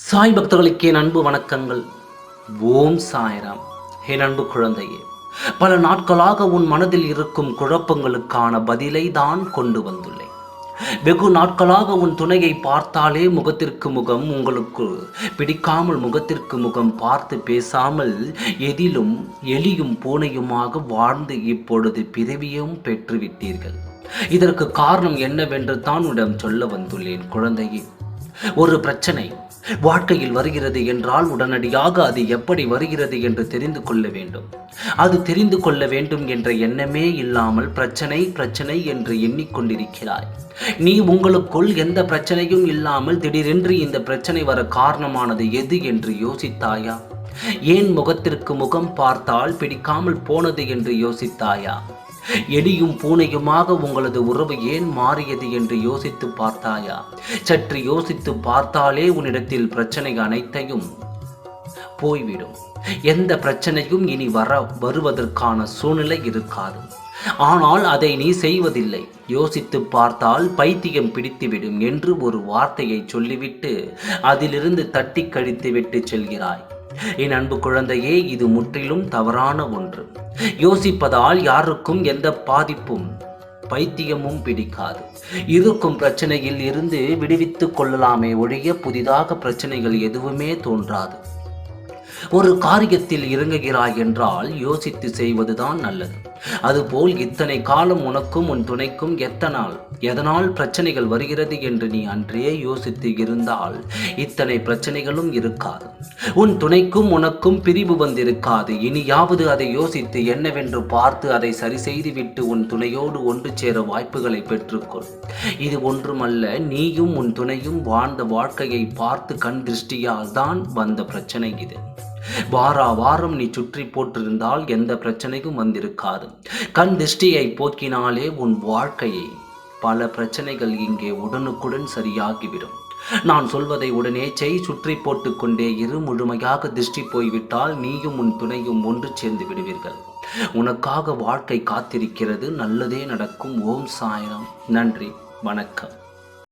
சாய் பக்தர்களுக்கே அன்பு வணக்கங்கள். ஓம் சாய்ராம். என் அன்பு குழந்தையே பல நாட்களாக உன் மனதில் இருக்கும் குழப்பங்களுக்கான பதிலை தான் கொண்டு வந்துள்ளேன். வெகு நாட்களாக உன் துணையை பார்த்தாலே முகத்திற்கு முகம் உங்களுக்கு பிடிக்காமல் முகத்திற்கு முகம் பார்த்து பேசாமல் எதிலும் எலியும் பூனையுமாக வாழ்ந்து இப்பொழுது பிறவியும் பெற்றுவிட்டீர்கள். இதற்கு காரணம் என்னவென்று தான் உன்னிடம் சொல்ல வந்துள்ளேன் குழந்தையே. ஒரு பிரச்சனை வாழ்க்கையில் வருகிறது என்றால் உடனடியாக அது எப்படி வருகிறது என்று தெரிந்து கொள்ள வேண்டும். அது தெரிந்து கொள்ள வேண்டும் என்ற எண்ணமே இல்லாமல் பிரச்சனை பிரச்சனை என்று எண்ணிக்கொண்டிருக்கிறாய். நீ உங்களுக்குள் எந்த பிரச்சனையும் இல்லாமல் திடீரென்று இந்த பிரச்சனை வர காரணமானது எது என்று யோசித்தாயா? ஏன் முகத்திற்கு முகம் பார்த்தால் பிடிக்காமல் போனது என்று யோசித்தாயா? எலியும் பூனையுமாக உங்களது உறவு ஏன் மாறியது என்று யோசித்து பார்த்தாயா? சற்று யோசித்து பார்த்தாலே உன்னிடத்தில் பிரச்சனை அனைத்தையும் போய்விடும். எந்த பிரச்சனையும் இனி வர வருவதற்கான சூழ்நிலை இருக்காது. ஆனால் அதை நீ செய்வதில்லை. யோசித்து பார்த்தால் பைத்தியம் பிடித்துவிடும் என்று ஒரு வார்த்தையை சொல்லிவிட்டு அதிலிருந்து தட்டி கழித்துவிட்டு செல்கிறாய். என் அன்பு குழந்தையே இது முற்றிலும் தவறான ஒன்று. யோசிப்பதால் யாருக்கும் எந்த பாதிப்பும் பைத்தியமும் பிடிக்காது. இருக்கும் பிரச்சனையில் இருந்து விடுவித்துக் கொள்ளலாமே ஒழிய புதிதாக பிரச்சனைகள் எதுவுமே தோன்றாது. ஒரு காரியத்தில் இறங்குகிறாய் என்றால் யோசித்து செய்வதுதான் நல்லது. அதுபோல் இத்தனை காலம் உனக்கும் உன் துணைக்கும் எத்தனால் எதனால் பிரச்சனைகள் வருகிறது என்று நீ அன்றே யோசித்து இருந்தால் இத்தனை பிரச்சனைகளும் இருக்காது. உன் துணைக்கும் உனக்கும் பிரிவு வந்திருக்காது. இனியாவது அதை யோசித்து என்னவென்று பார்த்து அதை சரி செய்துவிட்டு உன் துணையோடு ஒன்று சேர வாய்ப்புகளை பெற்றுக்கொள். இது ஒன்றுமல்ல நீயும் உன் துணையும் வாழ்ந்த வாழ்க்கையை பார்த்து கண் திருஷ்டியால் தான் வந்த பிரச்சனை இது. வாரா வாரம் நீ சுற்றி போட்டிருந்தால் எந்த பிரச்சனையும் வந்திருக்காது. கண் திருஷ்டியை போக்கினாலே உன் வாழ்க்கையை. பல பிரச்சனைகள் இங்கே உடனுக்குடன் சரியாகிவிடும். நான் சொல்வதை உடனே செய் சுற்றி போட்டுக்கொண்டே இரு. முழுமையாக திருஷ்டி போய்விட்டால் நீயும் உன் துணையும் ஒன்று சேர்ந்து விடுவீர்கள். உனக்காக வாழ்க்கை காத்திருக்கிறது. நல்லதே நடக்கும். ஓம் சாயம் நன்றி. வணக்கம்.